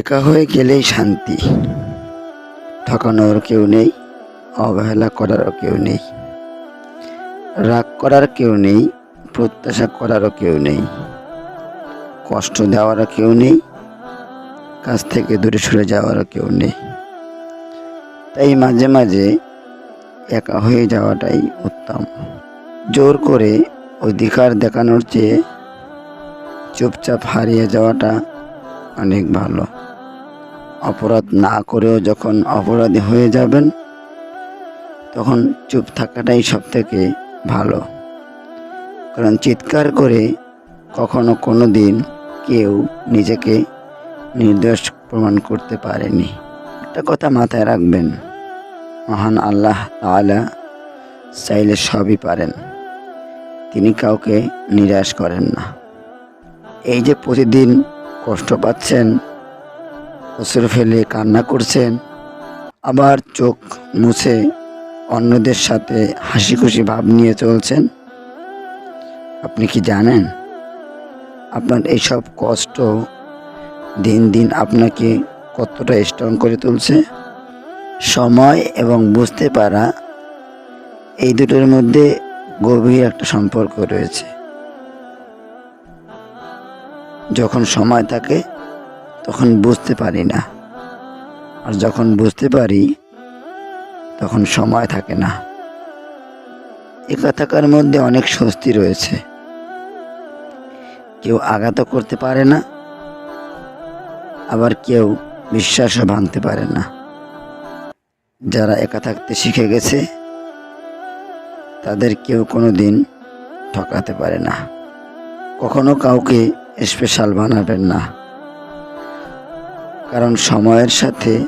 একা হয়ে গেলেই শান্তি। ঠকানোর কেউ নেই, অবহেলা করারও কেউ নেই, রাগ করার কেউ নেই, প্রত্যাশা করারও কেউ নেই, কষ্ট দেওয়ারও কেউ নেই কাছ থেকে দূরে সরে যাওয়ারও কেউ নেই। তাই মাঝে মাঝে একা হয়ে যাওয়াটাই উত্তম। জোর করে অধিকার দেখানোর চেয়ে চুপচাপ হারিয়ে যাওয়াটা অনেক ভালো। অপরাধ না করেও যখন অপরাধী হয়ে যাবেন, তখন চুপ থাকাটাই সব থেকে ভালো। কারণ চিৎকার করে কখনো কোনো দিন কেউ নিজেকে নির্দোষ প্রমাণ করতে পারেনি। একটা কথা মাথায় রাখবেন, মহান আল্লাহ তাআলা চাইলে সবই পারেন, তিনি কাউকে নিরাশ করেন না। এই যে প্রতিদিন কষ্ট পাচ্ছেন অসুর ফেলে কান্না করছেন। আবার চোখ মুছে অন্যদের সাথে হাসি খুশি ভাব নিয়ে চলছেন। আপনি কি জানেন? আপনার এইসব কষ্ট দিন দিন আপনাকে কতটা স্ট্রং করে তুলছে? সময় এবং বুঝতে পারা এই দুটোর মধ্যে গভীর একটা সম্পর্ক রয়েছে। যখন সময় থাকে তখন বুঝতে পারি না। আর যখন বুঝতে পারি, তখন সময় থাকে না। একা থাকার মধ্যে অনেক স্বস্তি রয়েছে। কেউ আঘাত করতে পারে না, আবার কেউ বিশ্বাসও ভাঙতে পারে না। যারা একা থাকতে শিখে গেছে, তাদের কেউ কোনো দিন ঠকাতে পারে না। কখনো কাউকে স্পেশাল বানাবেন না। কারণ সময়ের সাথে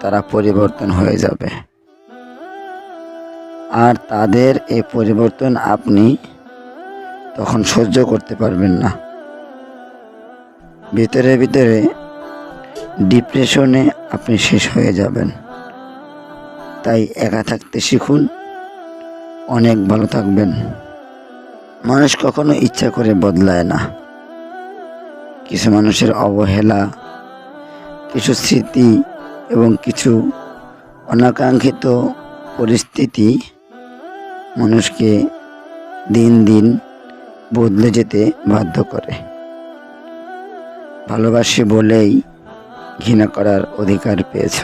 তারা পরিবর্তন হয়ে যাবে। আর তাদের এই পরিবর্তন আপনি তখন সহ্য করতে পারবেন না। ভিতরে ভিতরে ডিপ্রেশনে আপনি শেষ হয়ে যাবেন। তাই একা থাকতে শিখুন, অনেক ভালো থাকবেন। মানুষ কখনো ইচ্ছা করে বদলায় না। কিছু মানুষের অবহেলা কিছু স্মৃতি এবং কিছু অনাকাঙ্ক্ষিত পরিস্থিতি মানুষকে দিন দিন বদলে যেতে বাধ্য করে। ভালোবাসি বলেই ঘৃণা করার অধিকার পেয়েছ।